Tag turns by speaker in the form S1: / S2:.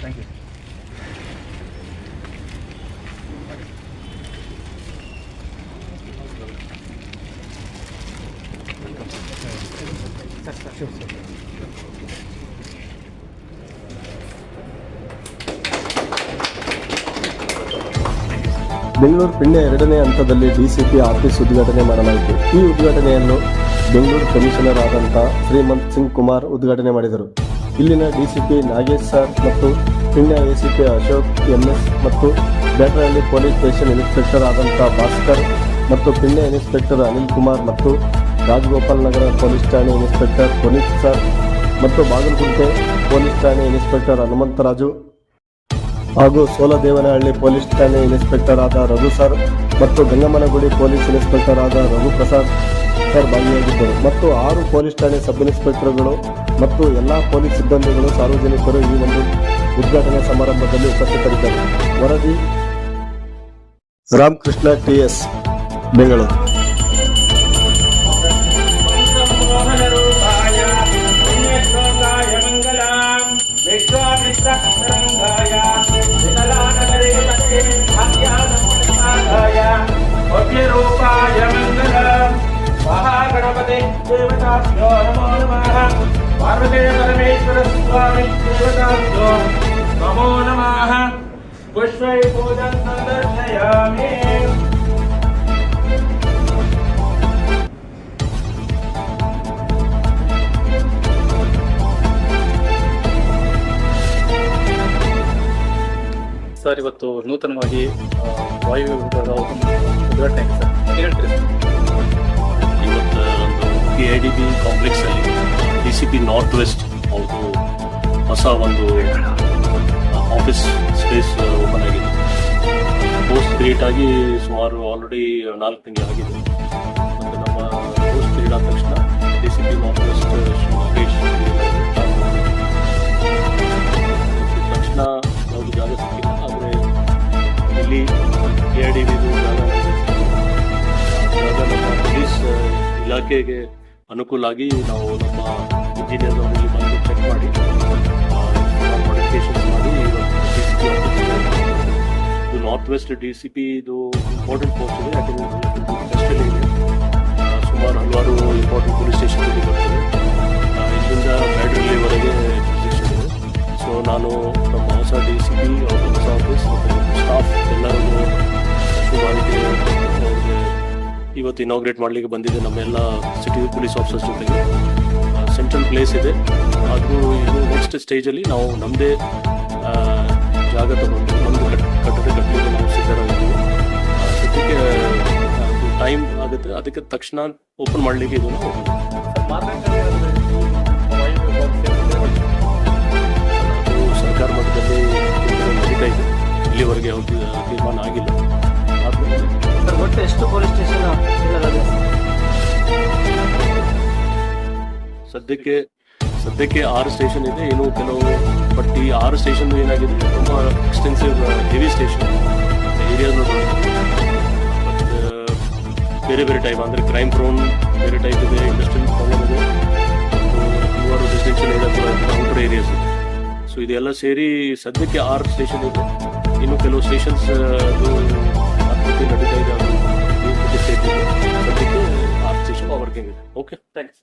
S1: Thank you. Bengaluru ಪಿಂಡೆ ಎರಡನೇ ಹಂತದಲ್ಲಿ DCP office ಉದ್ಘಾಟನೆ ಮಾಡಲಾಯಿತು ಈ ಉದ್ಘಾಟನೆಯನ್ನು ಬೆಂಗಳೂರು ಕಮಿಷನರ್ ಆದಂತಹ ಶ್ರೀಮಂತ್ ಸಿಂಗ್ ಕುಮಾರ್ ಉದ್ಘಾಟನೆ ಮಾಡಿದರು ಇಲ್ಲಿನ ಡಿಸಿಪಿ ನಾಗೇಶ್ ಸರ್ ಮತ್ತು ಪಿಂಡ್ಯ ಎಸಿಪಿ ಅಶೋಕ್ ಎಂಎಸ್ ಮತ್ತು ಬೇಟರಹಳ್ಳಿ ಪೊಲೀಸ್ ಸ್ಟೇಷನ್ ಇನ್ಸ್ಪೆಕ್ಟರ್ ಆದಂಥ ಭಾಸ್ಕರ್ ಮತ್ತು ಪಿಣ್ಯ ಇನ್ಸ್ಪೆಕ್ಟರ್ ಅನಿಲ್ ಕುಮಾರ್ ಮತ್ತು ರಾಜಗೋಪಾಲ್ ನಗರ ಪೊಲೀಸ್ ಠಾಣೆ ಇನ್ಸ್ಪೆಕ್ಟರ್ ಪುನೀತ್ ಸರ್ ಮತ್ತು ಬಾಗಲಕೋಟೆ ಪೊಲೀಸ್ ಠಾಣೆ ಇನ್ಸ್ಪೆಕ್ಟರ್ ಹನುಮಂತರಾಜು ಹಾಗೂ ಸೋಲದೇವನಹಳ್ಳಿ ಪೊಲೀಸ್ ಠಾಣೆ ಇನ್ಸ್ಪೆಕ್ಟರ್ ಆದ ರಘು ಸರ್ ಮತ್ತು ಗಂಗಮ್ಮನಗುಡಿ ಪೊಲೀಸ್ ಇನ್ಸ್ಪೆಕ್ಟರ್ ಆದ ರಘು ಪ್ರಸಾದ್. ಸರ್, ಭಾಗಿಯಾಗಿದ್ದರು. ಮತ್ತು ಆರು ಪೊಲೀಸ್ ಠಾಣೆ ಸಬ್ ಇನ್ಸ್ಪೆಕ್ಟರ್ಗಳು ಮತ್ತು ಎಲ್ಲ ಪೊಲೀಸ್ ಸಿಬ್ಬಂದಿಗಳು ಸಾರ್ವಜನಿಕರು ಈ ಒಂದು ಉದ್ಘಾಟನಾ ಸಮಾರಂಭದಲ್ಲಿ ಉಪಸ್ಥಿತರಿದ್ದರು. ವರದಿ ರಾಮಕೃಷ್ಣ
S2: ಟಿ ಎಸ್ ಬೆಂಗಳೂರು ಒಬ್ಬರು महागणपते देवताभ्यो नमो नमः पार्वते परमेश्वर स्वामी देवताभ्यो नमो नमः पुष्पै पूजन् सन्दर्शयामि
S3: ಸರ್ ಇವತ್ತು ನೂತನವಾಗಿ ಆ, ವಾಯು ವಿಭಾಗ ಉದ್ಘಾಟನೆ ಆಗಿದೆ ಸರ್ ಹೇಳ್ತೀರಿ ಸರ್
S4: ಇವತ್ತು K I D B complex ಅಲ್ಲಿ D C P north west ಅವರು ಹೊಸ ಒಂದು ಆಫೀಸ್ ಸ್ಪೇಸ್ ಓಪನ್ ಆಗಿದೆ. ಪೋಸ್ಟ್ ಕ್ರಿಯೇಟ್ ಆಗಿ ಸುಮಾರು ಆಲ್ರೆಡಿ ನಾಲ್ಕು ತಿಂಗಳು ಆಗಿದೆ. ಮತ್ತು ನಮ್ಮ ಪೋಸ್ಟ್ ಕ್ರಿಯೇಟ್ ಆದ ತಕ್ಷಣ D C P north west Mahesh ತಕ್ಷಣ ಯಾವುದು ಜಾಗ ಸಿಕ್ಕಿಲ್ಲ. ಆದರೆ ಇಲ್ಲಿ ಕೆ ಐ ಡಿ ಬಿದು ಜಾಗ ಪೊಲೀಸ್ ಇಲಾಖೆಗೆ ಅನುಕೂಲ ಆಗಿ ನಾವು ನಮ್ಮ ಇಂಜಿನಿಯರ್ ಅವರಿಗೆ ಬಂದು ಚೆಕ್ ಮಾಡಿ ಇದು north west D C P ಇದು ಇಂಪಾರ್ಟೆಂಟ್ ಪೋಸ್ಟ್ ಇದೆ, ಯಾಕಂದರೆ ಸುಮಾರು ಹಲವಾರು ಇಂಪಾರ್ಟೆಂಟ್ ಪೊಲೀಸ್ ಸ್ಟೇಷನ್ಗಳಿಗೆ ಬರ್ತದೆ ಇಲ್ಲಿಂದ ಇದೆ. ಸೊ ನಾನು ನಮ್ಮ ಹೊಸ ಡಿ ಸಿ ಪಿ ಅವ್ರ ಹೊಸ ಆಫೀಸ್ ಸ್ಟಾಫ್ ಎಲ್ಲರಿಗೂ ಶುಭಾನಿಕೆ ಅವ್ರಿಗೆ ಇವತ್ತು ಇನಾಗ್ರೇಟ್ ಮಾಡಲಿಕ್ಕೆ ಬಂದಿದೆ ನಮ್ಮೆಲ್ಲ ಸಿಟಿ ಪೊಲೀಸ್ ಆಫೀಸರ್ಸ್ ಜೊತೆಗೆ. ಸೆಂಟ್ರಲ್ ಪ್ಲೇಸ್ ಇದೆ. ಅದು ಇದು ನೆಕ್ಸ್ಟ್ ಸ್ಟೇಜಲ್ಲಿ ನಾವು ನಮ್ಮದೇ ಜಾಗ ತಗೊಂಡು ನಮ್ಮದು ಕಟ್ ಕಟ್ಟದೆ ಕಟ್ಟಲಿಕ್ಕೆ ನಾವು ಸಿದ್ಧರಾಗಿದ್ದೀವಿ. ಸಿಟಿಗೆ ಟೈಮ್ ಆಗುತ್ತೆ. ಅದಕ್ಕೆ ತಕ್ಷಣ ಓಪನ್ ಮಾಡಲಿಕ್ಕೆ ಇದು ಸರ್ಕಾರ ಮಟ್ಟದಲ್ಲಿ ಇಲ್ಲಿವರೆಗೆ ಯಾವ್ದು ತೀರ್ಮಾನ ಆಗಿಲ್ಲ.
S5: ಪೊಲೀಸ್ ಸ್ಟೇಷನ್
S4: ಸದ್ಯಕ್ಕೆ ಸದ್ಯಕ್ಕೆ ಆರು ಸ್ಟೇಷನ್ ಇದೆ. ಏನು ಕೆಲವು ಬಟ್ ಈ ಆರು ಸ್ಟೇಷನ್ ಏನಾಗಿದೆ ತುಂಬ ಎಕ್ಸ್ಟೆನ್ಸಿವ್ ಹೆವಿ ಸ್ಟೇಷನ್ ಏರಿಯಾ ಬೇರೆ ಬೇರೆ ಟೈಪ್ ಅಂದರೆ ಕ್ರೈಮ್ ಪ್ರೋನ್ ಬೇರೆ ಟೈಪ್ ಇದೆ ಇಂಡಸ್ಟ್ರಿಯಲ್ ಪ್ರಾಬ್ಲಮ್ ಇದೆ. ಮೂವರು ರೆಸಿಡೆನ್ಷಿಯಲ್ ಇದೆ ಏರಿಯಾಸ್ ಸೊ ಇದೆಲ್ಲ ಸೇರಿ ಸದ್ಯಕ್ಕೆ ಆರು ಸ್ಟೇಷನ್ ಇದೆ. ಇನ್ನು ಕೆಲವು ಸ್ಟೇಷನ್ಸ್ ಅದು ಆತ್ಮಹತ್ಯೆ ನಡೀತಾ ಇದೆ. Okay, thanks.